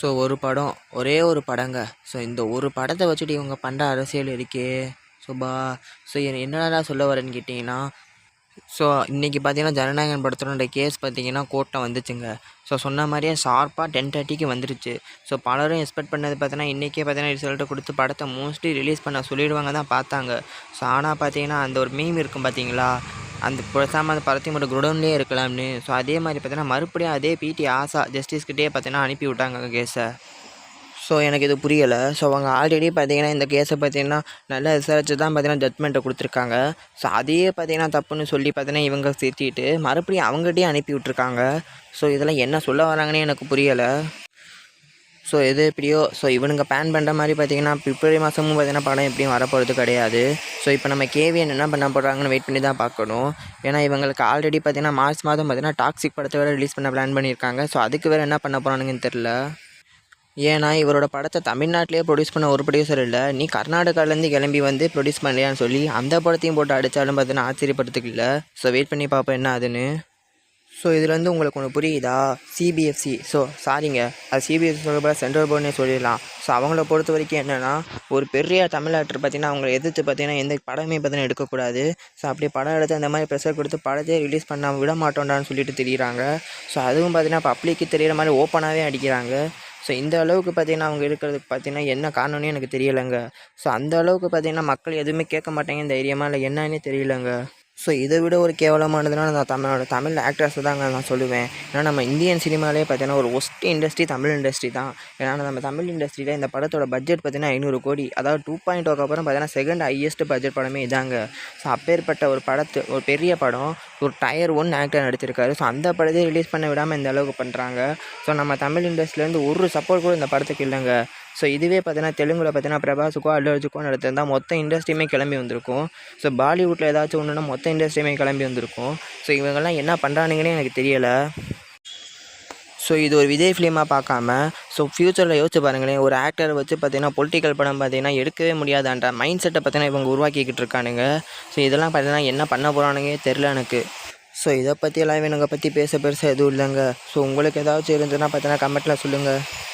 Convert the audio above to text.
So ஒரு படம் ஒரே ஒரு படங்க. ஸோ இந்த ஒரு படத்தை வச்சுட்டு இவங்க பண்ணுற அரசியல் இருக்கே. சுபா ஸோ என்னடா சொல்ல வரேன்னு கேட்டிங்கன்னா ஸோ இன்றைக்கி பார்த்தீங்கன்னா ஜனநாயகன் படத்தோட கேஸ் பார்த்தீங்கன்னா கோர்ட்டில் வந்துச்சுங்க. ஸோ சொன்ன மாதிரியே ஷார்ப்பாக டென் தேர்ட்டிக்கு வந்துருச்சு. ஸோ பலரும் எக்ஸ்பெக்ட் பண்ணது பார்த்தீங்கன்னா இன்றைக்கே பார்த்தீங்கன்னா ரிசல்ட்டை கொடுத்து படத்தை மோஸ்ட்லி ரிலீஸ் பண்ண சொல்லிடுவாங்க தான் பார்த்தாங்க. ஸோ ஆனால் பார்த்தீங்கன்னா அந்த ஒரு மீம் இருக்கும் பார்த்தீங்களா அந்த பேசாமல் அந்த படத்தையும் மட்டும் குடோன்லேயே இருக்கலாம்னு. ஸோ அதே மாதிரி பார்த்தீங்கன்னா மறுபடியும் அதே பிடி ஆசா ஜஸ்டிஸ்கிட்டே பார்த்தீங்கன்னா அனுப்பி விட்டாங்க கேஸை ஸோ எனக்கு இது புரியலை. ஸோ அவங்க ஆல்ரெடி பார்த்தீங்கன்னா இந்த கேஸை பார்த்தீங்கன்னா நல்லா விசாரிச்சு தான் பார்த்தீங்கன்னா ஜட்மெண்ட்டை கொடுத்துருக்காங்க. ஸோ அதையே பார்த்தீங்கன்னா தப்புன்னு சொல்லி பார்த்தீங்கன்னா இவங்க திட்டிட்டு மறுபடியும் அவங்ககிட்டயே அனுப்பி விட்ருக்காங்க ஸோ இதெல்லாம் என்ன சொல்ல வராங்கன்னு எனக்கு புரியலை. ஸோ எது எப்படியோ ஸோ இவனுங்க பேன் பண்ணுற மாதிரி பார்த்தீங்கன்னா பிப்ரவரி மாதமும் பார்த்தீங்கன்னா படம் எப்படியும் வரப்போகிறது கிடையாது. ஸோ இப்போ நம்ம கேவிஎன் என்ன பண்ண போகிறாங்கன்னு வெயிட் பண்ணி தான் பார்க்கணும். ஏன்னா இவங்களுக்கு ஆல்ரெடி பார்த்தீங்கன்னா மார்ச் மாதம் பார்த்தீங்கன்னா டாக்ஸிக் படத்தை வேறு ரிலீஸ் பண்ண பிளான் பண்ணியிருக்காங்க ஸோ அதுக்கு வேறு என்ன பண்ண போகிறானுங்கன்னு தெரில ஏன்னா இவரோட படத்தை தமிழ்நாட்டிலே ப்ரொடியூஸ் பண்ண ஒரு ப்ரொடியூசர் இல்லை. நீ கர்நாடகாலேருந்து கிளம்பி வந்து ப்ரொடியூஸ் பண்ணலையான்னு சொல்லி அந்த படத்தையும் போட்டு அடித்தாலும் பார்த்தீங்கன்னா ஆச்சரியப்படுறதுக்கு இல்லை. ஸோ வெயிட் பண்ணி பார்ப்போம் என்ன ஆகுதுன்னு. ஸோ இதுலேருந்து உங்களுக்கு ஒன்று புரியுதா? சிபிஎஃப்சி ஸோ சாரிங்க அது சிபிஎஃப்சி சொல்ல சென்ட்ரல் போர்டுனே சொல்லிடலாம். ஸோ அவங்கள பொறுத்த வரைக்கும் என்னென்னா ஒரு பெரிய தமிழ் ஆக்டர் பார்த்தீங்கன்னா அவங்கள எதிர்த்து பார்த்தீங்கன்னா எந்த படமே பார்த்தீங்கன்னா எடுக்கக்கூடாது. ஸோ அப்படி படம் எடுத்து அந்த மாதிரி ப்ரெஷர் கொடுத்து படத்தையே ரிலீஸ் பண்ணாமல் விட மாட்டோண்டான்னு சொல்லிட்டு தெரியுறாங்க. ஸோ அதுவும் பார்த்தீங்கன்னா பப்ளிக்கு தெரியிற மாதிரி ஓப்பனாகவே அடிக்கிறாங்க. ஸோ இந்த அளவுக்கு பார்த்தீங்கன்னா அவங்க இருக்கிறதுக்கு பார்த்தீங்கன்னா என்ன காரணம்னு எனக்கு தெரியலைங்க. ஸோ அந்த அளவுக்கு பார்த்தீங்கன்னா மக்கள் எதுவுமே கேட்க மாட்டேங்க தைரியமாக இல்லை என்னன்னே தெரியலங்க. ஸோ இதை விட ஒரு கேவலமானதுன்னா நான் தமிழோட தமிழ் ஆக்டர்ஸை தாங்க நான் சொல்லுவேன். ஏன்னா நம்ம இந்தியன் சினிமாலே பார்த்தீங்கன்னா ஒரு ஒஸ்ட் இண்டஸ்ட்ரி தமிழ் இண்டஸ்ட்ரி தான். ஏன்னா நம்ம தமிழ் இண்டஸ்ட்ரியில் இந்த படத்தோட பட்ஜெட் பார்த்தீங்கன்னா ஐநூறு கோடி. அதாவது டூ பாயிண்ட் ஓக்கு அப்புறம் பார்த்தீங்கன்னா செகண்ட் ஹையஸ்ட் பட்ஜெட் படமே இதாங்க. ஸோ அப்பேற்பட்ட ஒரு படத்து ஒரு பெரிய படம் ஒரு டயர் ஒன் ஆக்டர் நடிச்சிருக்காரு. ஸோ அந்த படத்தையே ரிலீஸ் பண்ண விடாமல் இந்த அளவுக்கு பண்ணுறாங்க ஸோ நம்ம தமிழ் இண்டஸ்ட்ரியிலேருந்து ஒரு சப்போர்ட் கூட இந்த படத்துக்கு இல்லைங்க. ஸோ இதுவே பார்த்தீங்கன்னா தெலுங்கில் பார்த்தீங்கன்னா பிரபாஸுக்கோ அல்லு அர்ஜுக்கோ நடத்திருந்தால் மொத்த இண்டஸ்ட்ரியுமே கிளம்பி வந்திருக்கும். ஸோ பாலிவுட்டில் ஏதாச்சும் ஒன்றுனா மொத்த இண்டஸ்ட்ரியுமே கிளம்பி வந்திருக்கும். ஸோ இவங்கெல்லாம் என்ன பண்ணுறானுங்கன்னு எனக்கு தெரியலை. ஸோ இது ஒரு விஜய் ஃபிலிமாக பார்க்காம ஸோ ஃப்யூச்சரில் யோசிச்சு பாருங்களேன். ஒரு ஆக்டரை வச்சு பார்த்தீங்கன்னா பொலிட்டிக்கல் படம் பார்த்தீங்கன்னா எடுக்கவே முடியாதான்ற மைண்ட் செட்டை பார்த்தீங்கன்னா இவங்க உருவாக்கிக்கிட்டு இருக்கானுங்க. ஸோ இதெல்லாம் பார்த்தீங்கன்னா என்ன பண்ண போகிறானுங்க தெரில எனக்கு. ஸோ இதை பற்றியெல்லாம் இவனுங்க பற்றி பேச பெருசாக எதுவும் இல்லைங்க. ஸோ உங்களுக்கு ஏதாச்சும் இருந்ததுன்னா பார்த்தீங்கன்னா கமெண்ட்டில் சொல்லுங்கள்